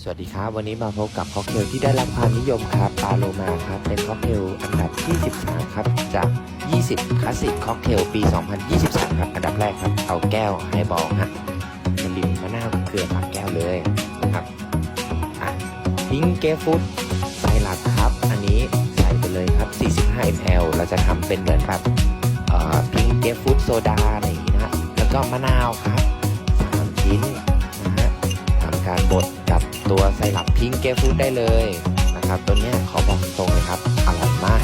สวัสดีครับวันนี้มาพบกับค็อกเทลที่ได้รับความนิยมครับปาโลมาครับเป็นค็อกเทลอันดับที่13ครับจาก 20คลาสสิกค็อกเทลปี 2023 ครับอันดับแรกครับเอาแก้วไฮบอลฮะมันดิมมะนาวเกลือปากแก้วเลยนะครับอะพิงเกฟุตไซรัปครับ อันนี้ใส่ไปเลยครับ 45 ml เราจะทำเป็นเหมือนแบบเอ่อพิงเกฟุตโซดาอะไรอย่างนี้นะฮะแล้วก็มะนาวครับ3ชิ้นนะฮะทำการบด ตัวไซรัปพิงเกฟูดได้เลยนะครับ ตัวเนี้ยขอบอกตรงเลยครับอร่อยมาก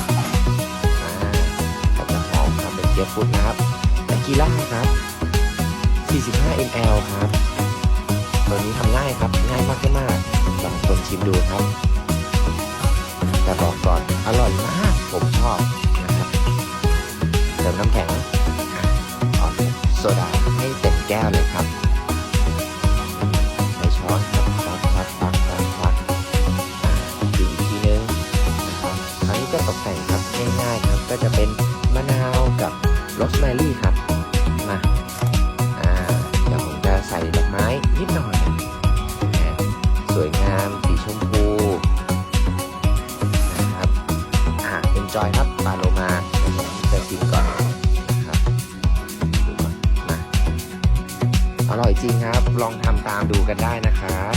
อ่าก็จะหอมทำเป็นเกฟูดนะครับตะกีล่าครับ 45 ml ครับ ตัวนี้ทำง่ายครับง่ายมากมากลองคนชิมดูครับแต่บอกก่อนอร่อยมากผมชอบนะครับเติมน้ำแข็งอ่อนโซดาให้เต็มแก้วเลยครับ แต่งครับง่ายๆครับ ก็จะเป็นมะนาวกับโรสแมรี่ครับ มาอ่าเดี๋ยวผมจะใส่ดอกไม้นิดหน่อยนะสวยงามสีชมพูนะครับอ่าเอนจอยครับปาโลมาจะชิมก่อนนะครับดูก่อนมาอร่อยจริงครับ ลองทำตามดูกันได้นะครับ